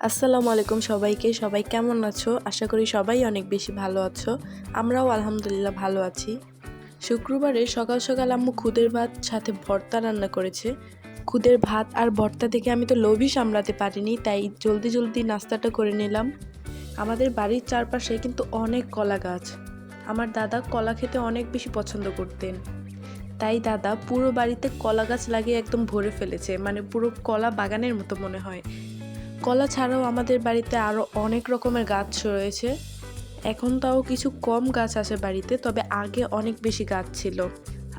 আসসালামু আলাইকুম সবাইকে। সবাই কেমন আছো? আশা করি সবাই অনেক বেশি ভালো আছো। আমরাও আলহামদুলিল্লাহ ভালো আছি। শুক্রবারে সকাল সকাল আম্মু খুদের ভাত সাথে ভর্তা রান্না করেছে। খুদের ভাত আর ভর্তা দেখে আমি তো লোভই সামলাতে পারিনি, তাই জলদি জলদি নাস্তাটা করে নিলাম। আমাদের বাড়ির চারপাশে কিন্তু অনেক কলা গাছ। আমার দাদা কলা খেতে অনেক বেশি পছন্দ করতেন। তাই দাদা পুরো বাড়িতে কলা গাছ লাগিয়ে একদম ভরে ফেলেছে মানে পুরো কলা বাগানের মতো মনে হয়। কলা ছাড়াও আমাদের বাড়িতে আরও অনেক রকমের গাছ রয়েছে। এখন তাও কিছু কম গাছ আছে বাড়িতে, তবে আগে অনেক বেশি গাছ ছিল।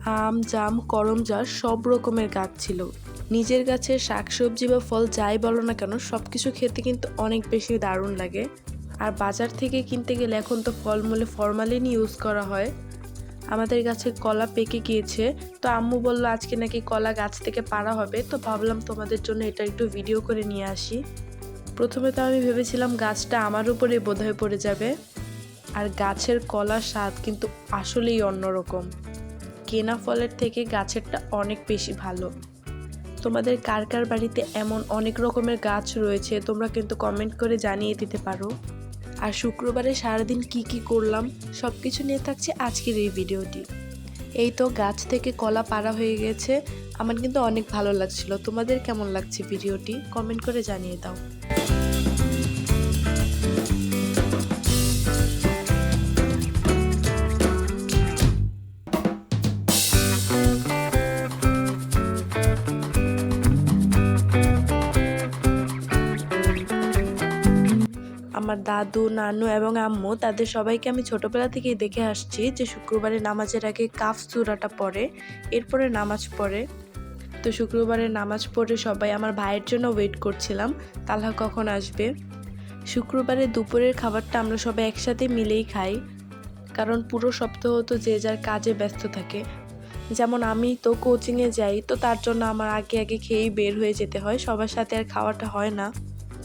আম, জাম করমজা সব রকমের গাছ ছিল। নিজের গাছের শাকসবজি বা ফল যাই বলো না কেন সব কিছু খেতে কিন্তু অনেক বেশি দারুণ লাগে। আর বাজার থেকে কিনতে গেলে এখন তো ফলমূলে ফরমালিন ইউজ করা হয়। আমাদের গাছে কলা পেকে গিয়েছে, তো আম্মু বলল, আজকে নাকি কলা গাছ থেকে পাড়া হবে। তো ভাবলাম তোমাদের জন্য এটা একটু ভিডিও করে নিয়ে আসি। প্রথমে তো আমি ভেবেছিলাম গাছটা আমার উপরে বোধহয় পড়ে যাবে। আর গাছের কলার স্বাদ কিন্তু আসলেই অন্যরকম। কেনা ফলের থেকে গাছেরটা অনেক বেশি ভালো। তোমাদের কার কার বাড়িতে এমন অনেক রকমের গাছ রয়েছে, তোমরা কিন্তু কমেন্ট করে জানিয়ে দিতে পারো। আর শুক্রবারে সারাদিন কি কি করলাম সব কিছু নিয়ে থাকছে আজকের এই ভিডিওটি। এই তো গাছ থেকে কলা পাড়া হয়ে গেছে, আমার কিন্তু অনেক ভালো লাগছিল। তোমাদের কেমন লাগছে ভিডিওটি কমেন্ট করে জানিয়ে দাও। আমার দাদু, নানু এবং আম্মু, তাদের সবাইকে আমি ছোটবেলা থেকেই দেখে আসছি যে শুক্রবারে নামাজের আগে কাফ সুরাটা পড়ে, এরপরে নামাজ পড়ে। তো শুক্রবারে নামাজ পড়ে সবাই আমার ভাইয়ের জন্য ওয়েট করছিলাম, তালহা কখন আসবে? শুক্রবারে দুপুরের খাবারটা আমরা সবাই একসাথে মিলেই খাই, কারণ পুরো সপ্তাহ তো যে যার কাজে ব্যস্ত থাকে। যেমন আমি তো কোচিংয়ে যাই, তো তার জন্য আমার আগে আগে খেয়েই বের হয়ে যেতে হয়, সবার সাথে আর খাওয়াটা হয় না।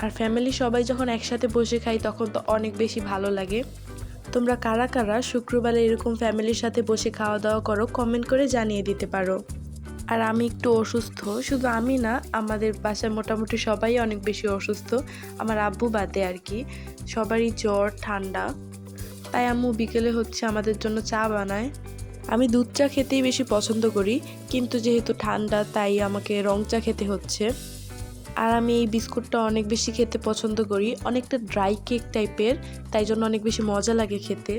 আর ফ্যামিলি সবাই যখন একসাথে বসে খাই, তখন তো অনেক বেশি ভালো লাগে। তোমরা কারা কারা শুক্রবারে এরকম ফ্যামিলির সাথে বসে খাওয়া দাওয়া করো কমেন্ট করে জানিয়ে দিতে পারো। আর আমি একটু অসুস্থ, শুধু আমি না, আমাদের বাসায় মোটামুটি সবাই অনেক বেশি অসুস্থ। আমার আব্বু বাদে আর কি, সবারই জ্বর, ঠান্ডা। তাই আম্মু বিকেলে হচ্ছে আমাদের জন্য চা বানায়। আমি দুধ চা খেতেই বেশি পছন্দ করি, কিন্তু যেহেতু ঠান্ডা, তাই আমাকে রং চা খেতে হচ্ছে। আর আমি এই বিস্কুটটা অনেক বেশি খেতে পছন্দ করি। অনেকটা ড্রাই কেক টাইপের তাই জন্য অনেক বেশি মজা লাগে খেতে।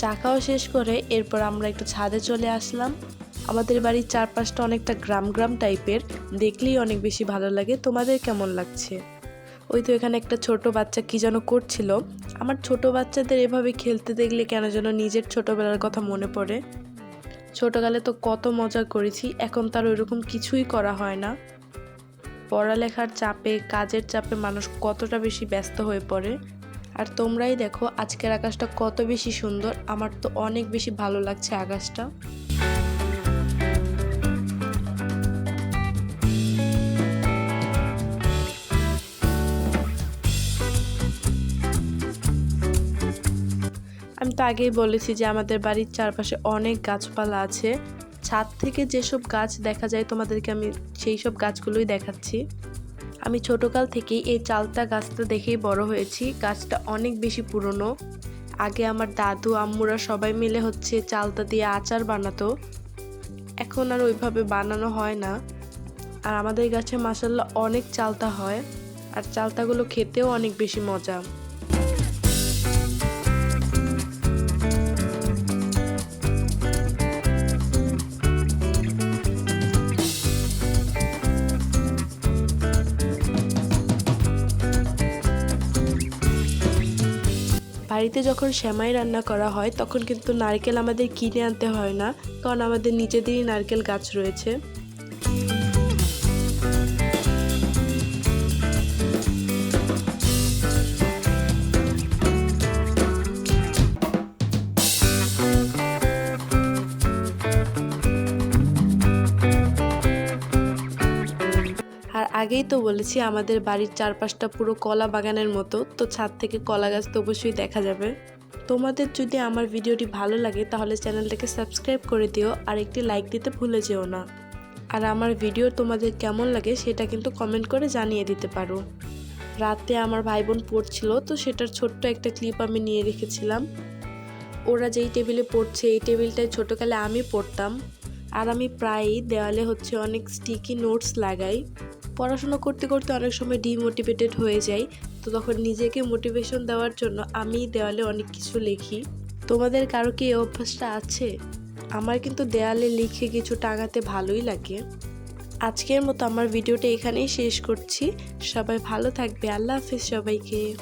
চা খাওয়া শেষ করে এরপর আমরা একটু ছাদে চলে আসলাম। আমাদের বাড়ির চারপাশটা অনেকটা গ্রাম গ্রাম টাইপের। দেখলেই অনেক বেশি ভালো লাগে। তোমাদের কেমন লাগছে? ওই তো এখানে একটা ছোট বাচ্চা কি যেন করছিল। আমার ছোট বাচ্চাদের এভাবে খেলতে দেখলে কেন যেন নিজের ছোটবেলার কথা মনে পড়ে। ছোটকালে তো কত মজা করেছি, এখন তার ওইরকম কিছুই করা হয় না। পড়ালেখার চাপে, কাজের চাপে মানুষ কতটা বেশি ব্যস্ত হয়ে পড়ে। আর তোমরাই দেখো, আজকের আকাশটা কত বেশি সুন্দর। আমার তো অনেক বেশি ভালো লাগছে আকাশটা। আমি তো আগেই বলেছি যে আমাদের বাড়ির চারপাশে অনেক গাছপালা আছে। ছাদ থেকে যেসব গাছ দেখা যায়, তোমাদেরকে আমি সেই সব গাছগুলোই দেখাচ্ছি। আমি ছোটকাল থেকেই এই চালতা গাছটা দেখেই বড় হয়েছি। গাছটা অনেক বেশি পুরনো। আগে আমার দাদু, আম্মুরা সবাই মিলে হচ্ছে চালতা দিয়ে আচার বানাতো। এখন আর ওইভাবে বানানো হয় না। আর আমাদের গাছে মাসাল্লাহ অনেক চালতা হয়। আর চালতাগুলো খেতেও অনেক বেশি মজা। বাড়িতে যখন শ্যামাই রান্না করা হয়, তখন কিন্তু নারকেল আমাদের কিনে আনতে হয় না, কারণ আমাদের নিজেদেরই নারকেল গাছ রয়েছে। আগেই তো বলেছি আমাদের বাড়ির চারপাশটা পুরো কলা বাগানের মতো, তো ছাদ থেকে কলা গাছ তো অবশ্যই দেখা যাবে। তোমাদের যদি আমার ভিডিওটি ভালো লাগে তাহলে চ্যানেলটাকে সাবস্ক্রাইব করে দিও আর একটি লাইক দিতে ভুলে যেও না। আর আমার ভিডিও তোমাদের কেমন লাগে সেটা কিন্তু কমেন্ট করে জানিয়ে দিতে পারো। রাতে আমার ভাই বোন পড়ছিল, তো সেটার ছোট্ট একটা ক্লিপ আমি নিয়ে রেখেছিলাম। ওরা যেই টেবিলে পড়ছে, এই টেবিলটায় ছোটোকালে আমি পড়তাম। আর আমি প্রায়ই দেওয়ালে হচ্ছে অনেক স্টিকি নোটস লাগাই। পড়াশোনা করতে করতে অনেক সময় ডিমোটিভেটেড হয়ে যাই। তো তখন নিজেকে মোটিভেশন দেওয়ার জন্য আমি দেওয়ালে অনেক কিছু লিখি। তোমাদের কারও কি এই অভ্যাসটা আছে? আমার কিন্তু দেয়ালে লিখে কিছু টাঙাতে ভালোই লাগে। আজকের মতো আমার ভিডিওটা এখানেই শেষ করছি। সবাই ভালো থাকবে। আল্লাহ হাফিজ সবাইকে।